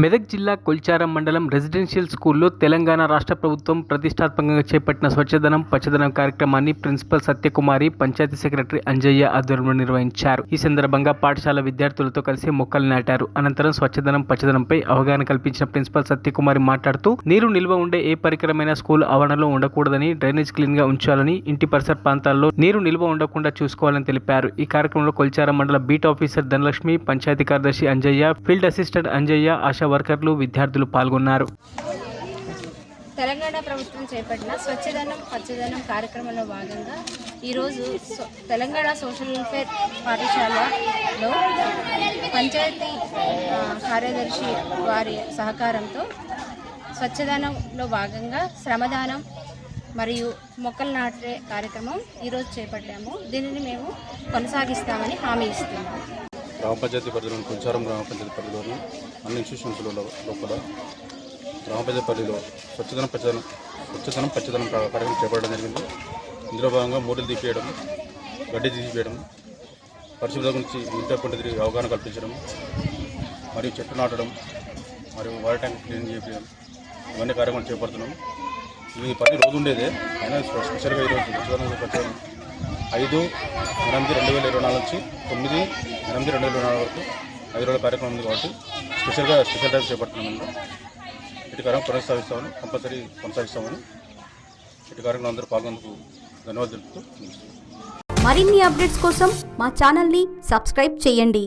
మెదక్ జిల్లా కొల్చారం మండలం రెసిడెన్షియల్ స్కూల్లో తెలంగాణ రాష్ట్ర ప్రభుత్వం ప్రతిష్టాత్మకంగా చేపట్టిన స్వచ్ఛదనం పచ్చదనం కార్యక్రమాన్ని ప్రిన్సిపల్ సత్యకుమారి పంచాయతీ సెక్రటరీ అంజయ్య ఆధ్వర్యంలో నిర్వహించారు. ఈ సందర్భంగా పాఠశాల విద్యార్థులతో కలిసి మొక్కలు నాటారు. అనంతరం స్వచ్ఛదనం పచ్చదనంపై అవగాహన కల్పించిన ప్రిన్సిపల్ సత్యకుమారి మాట్లాడుతూ నీరు నిల్వ ఉండే ఏ పరికరమైన స్కూల్ ఆవరణలో ఉండకూడదని డ్రైనేజ్ క్లీన్గా ఉంచాలని ఇంటి పరిసర ప్రాంతాల్లో నీరు నిల్వ ఉండకుండా చూసుకోవాలని తెలిపారు. ఈ కార్యక్రమంలో కొల్చారం మండల బీట్ ఆఫీసర్ ధనలక్ష్మి పంచాయతీ కార్యదర్శి Anjaiah field assistant Anjaiah ASHA వర్కర్లు విద్యార్థులు పాల్గొన్నారు. తెలంగాణ ప్రభుత్వం చేపట్టిన స్వచ్ఛదనం పచ్చదనం కార్యక్రమంలో భాగంగా ఈరోజు సో- తెలంగాణ సోషల్ వెల్ఫేర్ పాఠశాలలో పంచాయతీ కార్యదర్శి వారి సహకారంతో స్వచ్ఛదనంలో భాగంగా శ్రమదానం మరియు మొక్కలు నాటే కార్యక్రమం ఈరోజు చేపట్టాము. దీనిని మేము కొనసాగిస్తామని హామీ ఇస్తున్నాము. గ్రామ పంచాయతీ పరిధిలోని కుంచారం గ్రామ పంచాయతీ పరిధిలోని అన్ని ఇన్స్టిట్యూషన్స్లో లోపల. గ్రామ పంచాయతీ పరిధిలో స్వచ్ఛదనం పచ్చదనం స్వచ్ఛదనం పచ్చదనం కార్యక్రమం చేపట్టడం జరిగింది. ఇందులో భాగంగా మూటలు తీపేయడం గడ్డి తీసివేయడం పరిశుభ్రత గురించి ఇంటర్ తిరిగి అవగాహన కల్పించడం మరియు చెట్లు నాటడం మరియు వాటర్ ట్యాంక్ క్లీన్ చేయడం ఇవన్నీ కార్యక్రమాలు చేపడుతున్నాం. ఇది పని రోజు ఉండేదే అయినా స్పెషల్గా ఈరోజు స్వచ్ఛదనం ఐదు ఎనిమిది రెండు వేల ఇరవై నాలుగు నుంచి తొమ్మిది ఎనిమిది రెండు వేల నాలుగు వరకు ఐదు రోజుల కార్యక్రమం ఉంది కాబట్టి స్పెషల్గా స్పెషల్ టైం చేపడుతున్నాం ఇటు కార్యక్రమం కొనసాగిస్తామని కంపల్సరీ కొనసాగిస్తామని ఇటు కార్యక్రమం అందరూ పాల్గొనేందుకు ధన్యవాదాలు తెలుపుతూ మరిన్ని అప్డేట్స్ కోసం మా ఛానల్ని సబ్స్క్రైబ్ చేయండి.